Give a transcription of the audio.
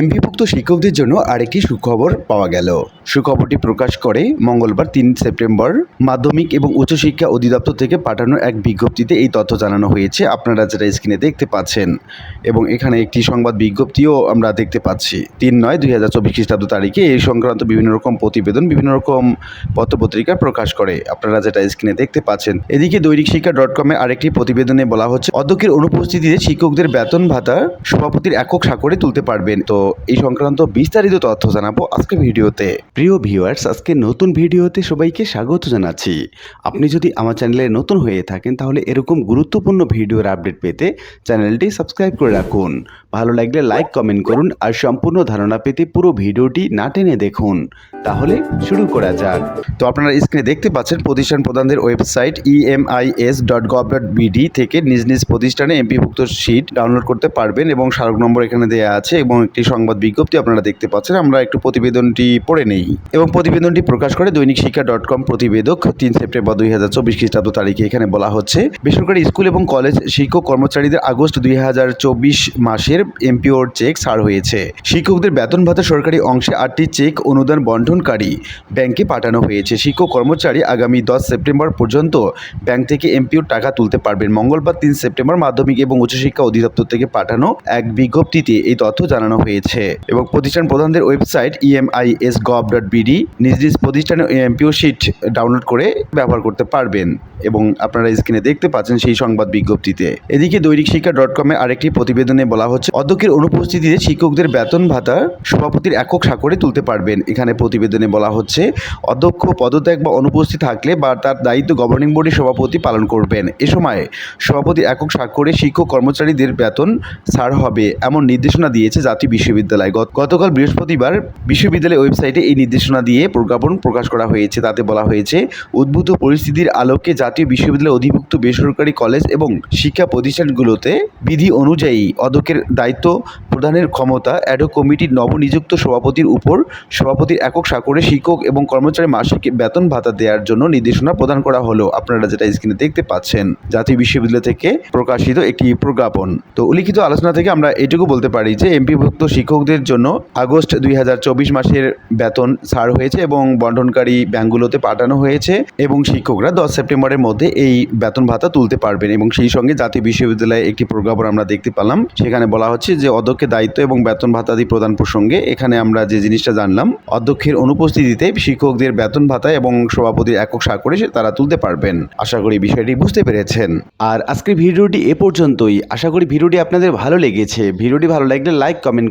এমপিভুক্ত শিক্ষকদের জন্য আরেকটি সুখবর পাওয়া গেল। সুখবরটি প্রকাশ করে মঙ্গলবার তিন সেপ্টেম্বর মাধ্যমিক এবং উচ্চশিক্ষা অধিদপ্তর থেকে পাঠানো এক বিজ্ঞপ্তিতে এই তথ্য জানানো হয়েছে। আপনারা যেটা স্ক্রিনে দেখতে পাচ্ছেন এবং এখানে একটি সংবাদ বিজ্ঞপ্তিও আমরা দেখতে পাচ্ছি। তিন নয় দুই হাজার চব্বিশ খ্রিস্টাব্দ তারিখে এই সংক্রান্ত বিভিন্ন রকম প্রতিবেদন, বিভিন্ন রকম পত্রপত্রিকা প্রকাশ করে। আপনারা যেটা স্ক্রিনে দেখতে পাচ্ছেন। এদিকে দৈনিক শিক্ষা ডট কমে আরেকটি প্রতিবেদনে বলা হচ্ছে, অধ্যক্ষের অনুপস্থিতিতে শিক্ষকদের বেতন ভাতা সভাপতির একক স্বাক্ষরে তুলতে পারবেন। তো এই সংক্রান্ত বিস্তারিত তথ্য জানাব আজকে ভিডিওতে। প্রিয় ভিউয়ার্স আজকে নতুন ভিডিওতে সবাইকে স্বাগত জানাচ্ছি। আপনি যদি আমার চ্যানেলে নতুন হয়ে থাকেন, তাহলে এরকম গুরুত্বপূর্ণ ভিডিওর আপডেট পেতে চ্যানেলটি সাবস্ক্রাইব করে রাখুন। ভালো লাগলে লাইক কমেন্ট করুন আর সম্পূর্ণ ধারণা পেতে পুরো ভিডিওটি না টেনে দেখুন। তাহলে শুরু করা যাক। তো আপনারা স্ক্রিনে দেখতে পাচ্ছেন, প্রতিষ্ঠান প্রধানদের website EMIS dot gov dot BD থেকে নিজ নিজ প্রতিষ্ঠানে এমপিভুক্ত শিট ডাউনলোড করতে পারবেন এবং স্মারক নম্বর এখানে দেওয়া আছে এবং একটি সংবাদ বিজ্ঞপ্তি আপনারা দেখতে পাচ্ছেন, আমরা একটু প্রতিবেদনটি পড়ে নেই। এবং প্রতিবেদনটি প্রকাশ করে দৈনিক শিক্ষা ডট কম প্রতিবেদক তিন সেপ্টেম্বর দুই হাজার চব্বিশ খ্রিস্টাব্দ তারিখে এখানে বলা হচ্ছে, বেসরকারি স্কুল এবং কলেজ শিক্ষক কর্মচারীদের আগস্ট দুই হাজার চব্বিশ মাসের এমপিওর চেক ছাড় হয়েছে। শিক্ষকদের বেতন ভাতা সরকারি অংশে আটটি চেক অনুদান বন্টনকারী ব্যাংকে পাঠানো হয়েছে। শিক্ষক কর্মচারী আগামী দশ সেপ্টেম্বর পর্যন্ত ব্যাংক থেকে এমপিওর টাকা তুলতে পারবেন। মঙ্গলবার তিন সেপ্টেম্বর মাধ্যমিক এবং উচ্চশিক্ষা অধিদপ্তর থেকে পাঠানো এক বিজ্ঞপ্তিতে এই তথ্য জানানো হয়েছে। এবং প্রতিষ্ঠান প্রধানদের website E EMIS gov dot BD নিজ নিজ প্রতিষ্ঠানে এমপিও শিট ডাউনলোড করে ব্যবহার করতে পারবেন এবং আপনারা স্ক্রিনে দেখতে পাচ্ছেন সেই সংবাদ বিজ্ঞপ্তিতে। এদিকে দৈনিক শিক্ষা ডট কমে আরেকটি প্রতিবেদনে বলা হচ্ছে, অধ্যক্ষের অনুপস্থিতিতে শিক্ষকদের বেতন ভাতা সভাপতির একক স্বাক্ষরে তুলতে পারবেন। এখানে প্রতিবেদনে বলা হচ্ছে, অধ্যক্ষ পদত্যাগ বা অনুপস্থিত থাকলে বা তার দায়িত্ব গভর্নিং বডির সভাপতি পালন করবেন। এ সময় সভাপতি একক স্বাক্ষরে শিক্ষক কর্মচারীদের বেতন ছাড় হবে, এমন নির্দেশনা দিয়েছে জাতীয় বিশ্ববিদ্যালয়। গতকাল বৃহস্পতিবার বিশ্ববিদ্যালয় ওয়েবসাইটে এই নির্দেশনা দিয়ে প্রজ্ঞাপন প্রকাশ করা হয়েছে। তাতে বলা হয়েছে, উদ্ভূত পরিস্থিতির আলোকে জাতীয় বিশ্ববিদ্যালয় অধিভুক্ত বেসরকারি কলেজ এবং শিক্ষা প্রতিষ্ঠানগুলোতে বিধি অনুযায়ী অধ্যক্ষের দায়িত্ব প্রদানের ক্ষমতা অ্যাডো কমিটির নবনিযুক্ত সভাপতির উপর সভাপতির একক স্বাক্ষরে শিক্ষক এবং কর্মচারী মাসিক বেতন ভাতা দেওয়ার জন্য নির্দেশনা প্রদান করা হলো। আপনারা যেটা স্ক্রিনে দেখতে পাচ্ছেন, জাতীয় বিশ্ববিদ্যালয় থেকে প্রকাশিত একটি প্রজ্ঞাপন। তো উল্লিখিত আলোচনা থেকে আমরা এটুকু বলতে পারি যে, এমপিভুক্ত শিক্ষকদের জন্য আগস্ট দুই হাজার চব্বিশ মাসের বেতন ছাড় হয়েছে এবং বন্টনকারী ব্যাংকগুলোতে পাঠানো হয়েছে এবং শিক্ষকরা দশ সেপ্টেম্বরের মধ্যে এই বেতন ভাতা তুলতে পারবেন এবং সেই সঙ্গে জাতীয় বিশ্ববিদ্যালয়ে একটি প্রজ্ঞাপন আমরা দেখতে পেলাম। সেখানে বলা হচ্ছে যে অধ্যক্ষের দায়িত্ব এবং বেতন ভাতাদি প্রদান প্রসঙ্গে এখানে আমরা যে জিনিসটা জানলাম, অধ্যক্ষের অনুপস্থিতিতে শিক্ষকদের বেতন ভাতা এবং সভাপতির একক স্বাক্ষরে তারা তুলতে পারবেন। আশা করি বিষয়টি বুঝতে পেরেছেন। আর আজকের ভিডিওটি এ পর্যন্তই। আশা করি ভিডিওটি আপনাদের ভালো লেগেছে। ভিডিওটি ভালো লাগলে লাইক, কমেন্ট